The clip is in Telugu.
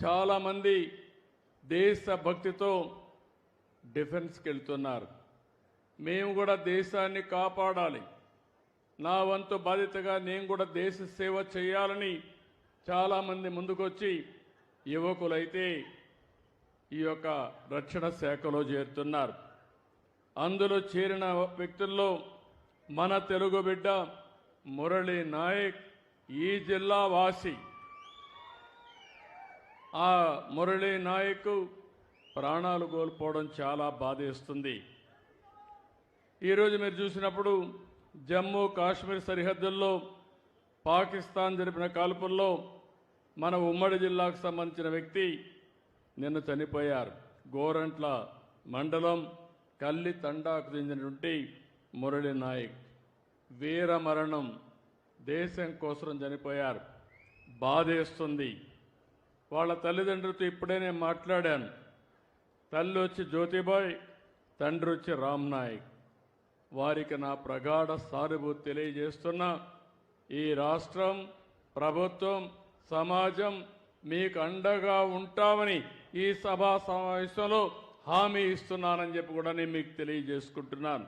చాలామంది దేశభక్తితో డిఫెన్స్కి వెళ్తున్నారు మేము కూడా దేశాన్ని కాపాడాలి. నా వంతు బాధ్యతగా నేను కూడా దేశ సేవ చేయాలని చాలామంది ముందుకొచ్చి యువకులైతే ఈ యొక్క రక్షణ శాఖలో చేరుతున్నారు. అందులో చేరిన వ్యక్తుల్లో మన తెలుగు బిడ్డ మురళీ నాయక్ ఈ జిల్లా వాసి ఆ మురళీ నాయక్ ప్రాణాలు కోల్పోవడం చాలా బాధేస్తుంది. ఈరోజు మీరు చూసినప్పుడు జమ్మూ కాశ్మీర్ సరిహద్దుల్లో పాకిస్తాన్ జరిపిన కాల్పుల్లో మన ఉమ్మడి జిల్లాకు సంబంధించిన వ్యక్తి నిన్న చనిపోయారు. గోరంట్ల మండలం కల్లి తండాకు చెందినటువంటి మురళి నాయక్. వీర మరణం దేశం కోసం చనిపోయారు. బాధేస్తుంది. వాళ్ళ తల్లిదండ్రులతో ఇప్పుడే నేను మాట్లాడాను. తల్లి వచ్చి జ్యోతిబాయ్ తండ్రి వచ్చి రామ్ నాయక్. వారికి నా ప్రగాఢ సానుభూతి తెలియజేస్తున్నా. ఈ రాష్ట్రం ప్రభుత్వం సమాజం మీకు అండగా ఉంటామని ఈ సభా సమావేశంలో హామీ ఇస్తున్నానని చెప్పి కూడా నేను మీకు తెలియజేసుకుంటున్నాను.